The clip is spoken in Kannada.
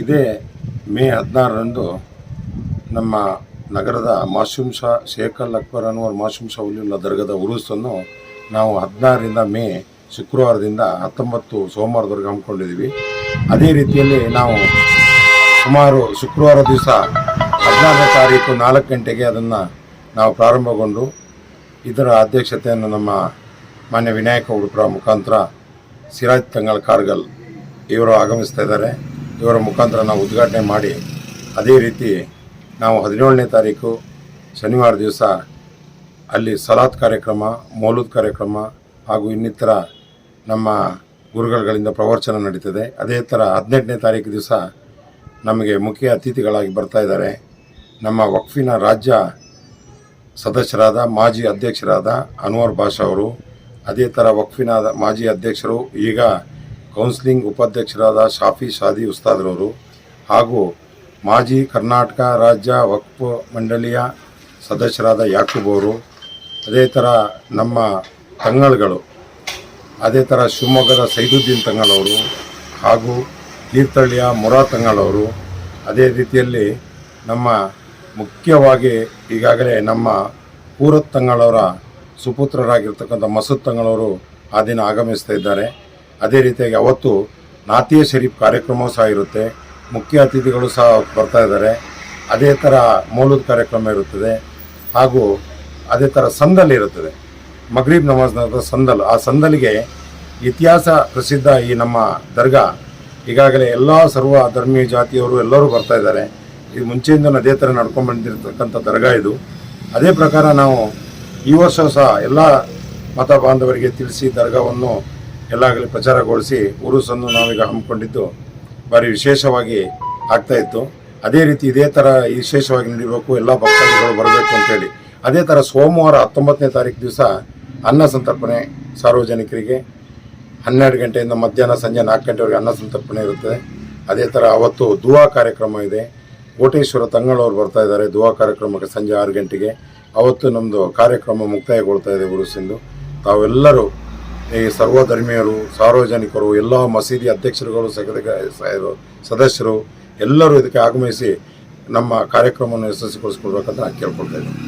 ಇದೇ ಮೇ ಹದಿನಾರರಂದು ನಮ್ಮ ನಗರದ ಮಾಶೂಮ್ ಶಾ ಶೇಖಲ್ ಅಕ್ಬರ್ ಅನ್ವರ್ ಮಾಶೂಮ್ ಶಾ ದರ್ಗದ ಉರುಸನ್ನು ನಾವು ಹದಿನಾರರಿಂದ ಮೇ ಶುಕ್ರವಾರದಿಂದ ಹತ್ತೊಂಬತ್ತು ಸೋಮವಾರದವರೆಗೆ ಹಮ್ಮಿಕೊಂಡಿದ್ದೀವಿ. ಅದೇ ರೀತಿಯಲ್ಲಿ ನಾವು ಸುಮಾರು ಶುಕ್ರವಾರ ದಿವಸ ಹದಿನಾರನೇ ತಾರೀಕು ನಾಲ್ಕು ಗಂಟೆಗೆ ಅದನ್ನು ನಾವು ಪ್ರಾರಂಭಗೊಂಡು ಇದರ ಅಧ್ಯಕ್ಷತೆಯನ್ನು ನಮ್ಮ ಮಾನ್ಯ ವಿನಾಯಕ ಉಡುಪರ ಮುಖಾಂತರ ಸಿರಾಜ್ ತಂಗಳ್ ಕಾರ್ಗಲ್ ಇವರು ಆಗಮಿಸ್ತಾ ಇದ್ದಾರೆ. ಇವರ ಮುಖಾಂತರ ನಾವು ಉದ್ಘಾಟನೆ ಮಾಡಿ, ಅದೇ ರೀತಿ ನಾವು ಹದಿನೇಳನೇ ತಾರೀಕು ಶನಿವಾರ ದಿವಸ ಅಲ್ಲಿ ಸಲಾತ್ ಕಾರ್ಯಕ್ರಮ, ಮೌಲೂದ್ ಕಾರ್ಯಕ್ರಮ ಹಾಗೂ ಇನ್ನಿತರ ನಮ್ಮ ಗುರುಗಳಿಂದ ಪ್ರವಚನ ನಡೀತದೆ. ಅದೇ ಥರ ಹದಿನೆಂಟನೇ ತಾರೀಕು ದಿವಸ ನಮಗೆ ಮುಖ್ಯ ಅತಿಥಿಗಳಾಗಿ ಬರ್ತಾ ಇದ್ದಾರೆ. ನಮ್ಮ ವಕ್ಫಿನ ರಾಜ್ಯ ಸದಸ್ಯರಾದ ಮಾಜಿ ಅಧ್ಯಕ್ಷರಾದ ಅನ್ವರ್ ಬಾಷಾ ಅವರು, ಅದೇ ಥರ ವಕ್ಫಿನ ಮಾಜಿ ಅಧ್ಯಕ್ಷರು ಈಗ ಕೌನ್ಸಿಲಿಂಗ್ ಉಪಾಧ್ಯಕ್ಷರಾದ ಶಾಫಿ ಶಾದಿ ಉಸ್ತಾದ್ರವರು ಹಾಗೂ ಮಾಜಿ ಕರ್ನಾಟಕ ರಾಜ್ಯ ವಕ್ಫ್ ಮಂಡಳಿಯ ಸದಸ್ಯರಾದ ಯಾಕೂಬ್ ಅವರು, ಅದೇ ಥರ ನಮ್ಮ ತಂಗಳ್ಗಳು, ಅದೇ ಥರ ಶಿವಮೊಗ್ಗದ ಸೈದುದ್ದೀನ್ ತಂಗಳವರು ಹಾಗೂ ತೀರ್ಥಹಳ್ಳಿಯ ಮುರಾ ತಂಗಳವರು, ಅದೇ ರೀತಿಯಲ್ಲಿ ನಮ್ಮ ಮುಖ್ಯವಾಗಿ ಈಗಾಗಲೇ ನಮ್ಮ ಪೂರತ್ ತಂಗಳವರ ಸುಪುತ್ರರಾಗಿರ್ತಕ್ಕಂಥ ಮಸೂದ್ ತಂಗಳವರು ಆ ದಿನ ಆಗಮಿಸ್ತಾ ಇದ್ದಾರೆ. ಅದೇ ರೀತಿಯಾಗಿ ಅವತ್ತು ನಾತಿಯ ಶರೀಫ್ ಕಾರ್ಯಕ್ರಮವೂ ಸಹ ಇರುತ್ತೆ. ಮುಖ್ಯ ಅತಿಥಿಗಳು ಸಹ ಬರ್ತಾ ಇದ್ದಾರೆ. ಅದೇ ಥರ ಮೌಲೂದ್ ಕಾರ್ಯಕ್ರಮ ಇರುತ್ತದೆ. ಹಾಗೂ ಅದೇ ಥರ ಸಂದಲ್ ಇರುತ್ತದೆ. ಮಗ್ರೀಬ್ ನಮಾಜ್ ನಂತರ ಸಂದಲ್. ಆ ಸಂದಲಿಗೆ ಇತಿಹಾಸ ಪ್ರಸಿದ್ಧ ಈ ನಮ್ಮ ದರ್ಗಾ. ಈಗಾಗಲೇ ಎಲ್ಲ ಸರ್ವ ಧರ್ಮೀಯ ಜಾತಿಯವರು ಎಲ್ಲರೂ ಬರ್ತಾ ಇದ್ದಾರೆ. ಇದು ಮುಂಚೆಯಿಂದ ಅದೇ ಥರ ನಡ್ಕೊಂಡು ಬಂದಿರತಕ್ಕಂಥ ದರ್ಗಾ ಇದು. ಅದೇ ಪ್ರಕಾರ ನಾವು ಈ ವರ್ಷ ಸಹ ಎಲ್ಲ ಮತ ಬಾಂಧವರಿಗೆ ತಿಳಿಸಿ ದರ್ಗಾವನ್ನು ಎಲ್ಲಾಗಲಿ ಪ್ರಚಾರಗೊಳಿಸಿ ಉರುಸನ್ನು ನಾವೀಗ ಹಮ್ಮಿಕೊಂಡಿದ್ದು ಭಾರಿ ವಿಶೇಷವಾಗಿ ಆಗ್ತಾ ಇತ್ತು. ಅದೇ ರೀತಿ ಇದೇ ಥರ ವಿಶೇಷವಾಗಿ ನಡೀಬೇಕು, ಎಲ್ಲ ಭಕ್ತಾದಿಗಳು ಬರಬೇಕು ಅಂತೇಳಿ ಅದೇ ಥರ ಸೋಮವಾರ ಹತ್ತೊಂಬತ್ತನೇ ತಾರೀಕು ದಿವಸ ಅನ್ನ ಸಂತರ್ಪಣೆ ಸಾರ್ವಜನಿಕರಿಗೆ. ಹನ್ನೆರಡು ಗಂಟೆಯಿಂದ ಮಧ್ಯಾಹ್ನ ಸಂಜೆ ನಾಲ್ಕು ಗಂಟೆವರೆಗೆ ಅನ್ನ ಸಂತರ್ಪಣೆ ಇರುತ್ತೆ ಅದೇ ಥರ ಅವತ್ತು ದುವಾ ಕಾರ್ಯಕ್ರಮ ಇದೆ. ಕೋಟೇಶ್ವರ ತಂಗಳವರು ಬರ್ತಾ ಇದ್ದಾರೆ ದುವಾ ಕಾರ್ಯಕ್ರಮಕ್ಕೆ ಸಂಜೆ ಆರು ಗಂಟೆಗೆ. ಅವತ್ತು ನಮ್ಮದು ಕಾರ್ಯಕ್ರಮ ಮುಕ್ತಾಯಗೊಳ್ತಾ ಇದೆ ಉರುಸಿಂದು ತಾವೆಲ್ಲರೂ ಈ ಸರ್ವಧರ್ಮೀಯರು, ಸಾರ್ವಜನಿಕರು, ಎಲ್ಲ ಮಸೀದಿ ಅಧ್ಯಕ್ಷರುಗಳು ಸದಸ್ಯರು ಎಲ್ಲರೂ ಇದಕ್ಕೆ ಆಗಮಿಸಿ ನಮ್ಮ ಕಾರ್ಯಕ್ರಮವನ್ನು ಯಶಸ್ವಿಗೊಳಿಸ್ಕೊಳ್ಬೇಕಂತ ಕೇಳ್ಕೊಳ್ತಾ ಇದ್ದೀನಿ.